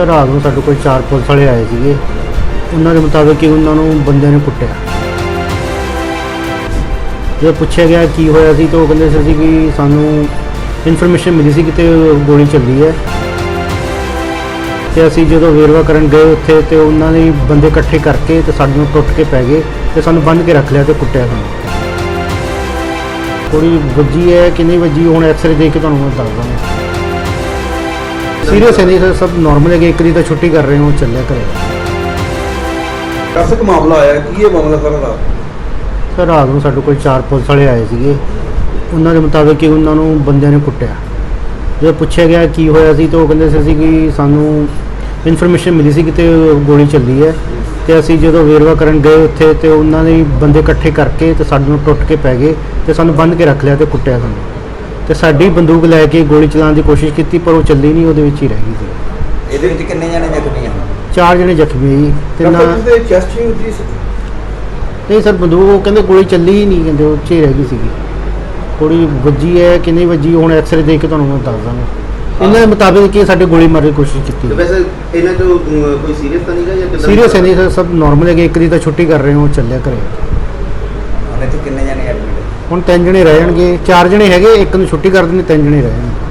ਤਾਂ ਰਾਤ ਨੂੰ ਸਾਡੇ ਕੋਲ ਚਾਰ ਪੁਲਿਸ ਵਾਲੇ ਆਏ ਸੀਗੇ। ਉਹਨਾਂ ਦੇ ਮੁਤਾਬਕ ਕਿ ਉਹਨਾਂ ਨੂੰ ਬੰਦਿਆਂ ਨੇ ਕੁੱਟਿਆ। ਜੇ ਪੁੱਛਿਆ ਗਿਆ ਕੀ ਹੋਇਆ ਸੀ ਤਾਂ ਉਹ ਕਹਿੰਦੇ ਸੀ ਕਿ ਸਾਨੂੰ ਇਨਫੋਰਮੇਸ਼ਨ ਮਿਲੀ ਸੀ ਕਿਤੇ ਗੋਲੀ ਚੱਲੀ ਹੈ। ਤੇ ਅਸੀਂ ਜਦੋਂ ਵੇਰਵਾ ਕਰਨ ਗਏ ਉੱਥੇ ਤੇ ਉਹਨਾਂ ਨੇ ਬੰਦੇ ਇਕੱਠੇ ਕਰਕੇ ਤੇ ਸਾਡੇ ਟੁੱਟ ਕੇ ਪੈ ਗਏ ਤੇ ਸਾਨੂੰ ਬੰਨ੍ਹ ਕੇ ਰੱਖ ਲਿਆ ਤੇ ਕੁੱਟਿਆ ਸਾਨੂੰ। ਥੋੜੀ ਵੱਜੀ ਹੈ ਕਿ ਨਹੀਂ ਵੱਜੀ ਹੁਣ ਐਕਸਰੇ ਦੇ ਕੇ ਤੁਹਾਨੂੰ ਮੈਂ ਦੱਸ ਦਾਂਗਾ ਸੀਰੀਅਸ ਹੈ ਨਹੀਂ ਸਰ ਸਭ ਨਾਰਮਲ ਹੈ ਕਿ ਇੱਕ ਦੀ ਤਾਂ ਛੁੱਟੀ ਕਰ ਰਹੇ ਹਾਂ ਉਹ ਚੱਲਿਆ ਕਰੇ ਕਸਕ ਮਾਮਲਾ ਆਇਆ ਕੀ ਇਹ ਮਾਮਲਾ ਸਾਰਾ ਦਾ ਸਰ ਰਾਤ ਨੂੰ ਸਾਡੇ ਕੋਲ ਚਾਰ ਪੁਲਿਸ ਵਾਲੇ ਆਏ ਸੀਗੇ। ਉਹਨਾਂ ਦੇ ਮੁਤਾਬਕ ਕਿ ਉਹਨਾਂ ਨੂੰ ਬੰਦਿਆਂ ਨੇ ਕੁੱਟਿਆ। ਜਦੋਂ ਪੁੱਛਿਆ ਗਿਆ ਕੀ ਹੋਇਆ ਸੀ ਤਾਂ ਉਹ ਕਹਿੰਦੇ ਸੀ ਕਿ ਸਾਨੂੰ ਇਨਫੋਰਮੇਸ਼ਨ ਮਿਲੀ ਸੀ ਕਿ ਤੇ ਗੋਲੀ ਚੱਲੀ ਹੈ। ਤੇ ਅਸੀਂ ਜਦੋਂ ਵੇਰਵਾ ਕਰਨ ਗਏ ਉੱਥੇ ਤੇ ਉਹਨਾਂ ਨੇ ਬੰਦੇ ਇਕੱਠੇ ਕਰਕੇ ਤੇ ਸਾਡੇ ਨੂੰ ਟੁੱਟ ਕੇ ਪੈ ਗਏ ਤੇ ਸਾਨੂੰ ਬੰਨ੍ਹ ਕੇ ਰੱਖ ਲਿਆ ਤੇ ਕੁੱਟਿਆ ਸਾਨੂੰ। ਤੇ ਸਾਡੀ ਬੰਦੂਕ ਲੈ ਕੇ ਗੋਲੀ ਚਲਾਉਣ ਦੀ ਕੋਸ਼ਿਸ਼ ਕੀਤੀ ਪਰ ਉਹ ਚੱਲੀ ਨਹੀਂ ਉਹਦੇ ਵਿੱਚ ਹੀ ਰਹਿ ਗਈ ਸੀ। ਇਹਦੇ ਵਿੱਚ ਕਿੰਨੇ ਜਣੇ ਜ਼ਖਮੀ ਹਨ ਚਾਰ ਜਣੇ ਜ਼ਖਮੀ ਜੀ ਤੇ ਨਾ ਡਾਕਟਰ ਦੇ ਚੈਸਟ ਹੀ ਹੁੰਦੀ ਸੀ। ਨਹੀਂ ਸਰ ਬੰਦੂਕ ਉਹ ਕਹਿੰਦੇ ਗੋਲੀ ਚੱਲੀ ਹੀ ਨਹੀਂ ਕਹਿੰਦੇ ਉਹ 'ਚ ਹੀ ਰਹਿ ਗਈ ਸੀਗੀ। ਥੋੜੀ ਵੱਜੀ ਹੈ ਕਿ ਨਹੀਂ ਵੱਜੀ ਹੁਣ ਐਕਸਰੇ ਦੇਖ ਕੇ ਤੁਹਾਨੂੰ ਮੈਂ ਦੱਸ ਦਾਂਗਾ। ਇਹਨਾਂ ਦੇ ਮੁਤਾਬਿਕ ਕਿ ਸਾਡੇ ਗੋਲੀ ਮਾਰਨ ਦੀ ਕੋਸ਼ਿਸ਼ ਕੀਤੀ। ਵੈਸੇ ਇਹਨਾਂ ਚੋਂ ਅਮ, ਕੋਈ ਸੀਰੀਅਸ ਤਾਂ ਨਹੀਂਗਾ ਜਾਂ ਕਿੱਦਾਂ ਸੀਰੀਅਸ ਹੈ ਨਹੀਂ ਸਰ ਸਭ ਨਾਰਮਲ ਹੈ ਕਿ ਇੱਕ ਦੀ ਤਾਂ ਛੁੱਟੀ ਕਰ ਰਹੇ ਹਾਂ ਉਹ ਚੱਲਿਆ ਕਰੇ ਹੁਣ ਇੱਥੇ ਕਿੰਨੇ ਜਣੇ ਐਡਮਿਟ? ਹੁਣ ਤਿੰਨ ਜਣੇ ਰਹਿ ਜਾਣਗੇ ਚਾਰ ਜਣੇ ਹੈਗੇ, ਇੱਕ ਨੂੰ ਛੁੱਟੀ ਕਰ ਦਿੰਦੇ, ਤਿੰਨ ਜਣੇ ਰਹਿ ਜਾਣਗੇ